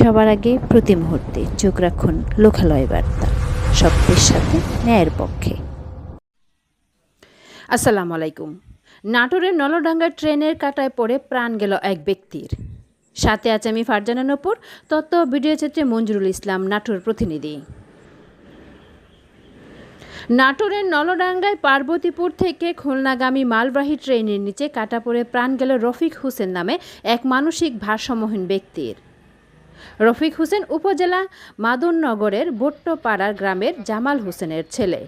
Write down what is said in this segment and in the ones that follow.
সবার আগে প্রতি মুহূর্তে চোখ রাখুন লোকালয় বার্তা। সত্যের সাথে ন্যায়ের পক্ষে। আসসালামু আলাইকুম। নাটোরের নলডাঙ্গা ট্রেনের কাটায় পড়ে প্রাণ গেল এক ব্যক্তির। সাথে আছে আমি ফারজানা নপুর, তত্ত্ব ভিডিও চিত্রে মঞ্জুরুল ইসলাম, নাটোর প্রতিনিধি। নাটোরের নলডাঙ্গায় পার্বতীপুর থেকে খুলনাগামী মালবাহী ট্রেনের নিচে কাটা পড়ে প্রাণ গেল রফিক হোসেন নামে এক মানসিক ভারসাম্যহীন ব্যক্তির। রফিক হোসেন উপজেলা মাদননগরের ভুট্টোপাড়ার গ্রামের জামাল হোসেনের ছেলে।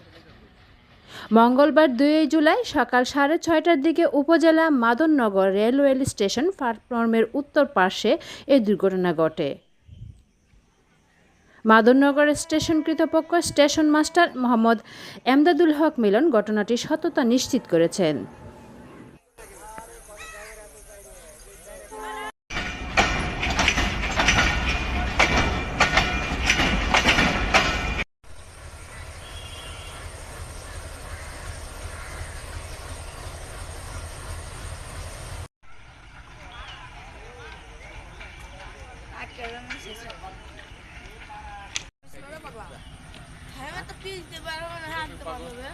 মঙ্গলবার দুই জুলাই সকাল সাড়ে ছয়টার দিকে উপজেলা মাদননগর রেলওয়ে স্টেশন প্ল্যাটফর্মের উত্তর পার্শ্বে এই দুর্ঘটনা ঘটে। মাদননগর স্টেশন কর্তৃপক্ষ স্টেশন মাস্টার মোহাম্মদ এমদাদুল হক মিলন ঘটনাটির সততা নিশ্চিত করেছেন। হ্যাঁ তো পিস দিতে পারব না হাঁটতে পারবে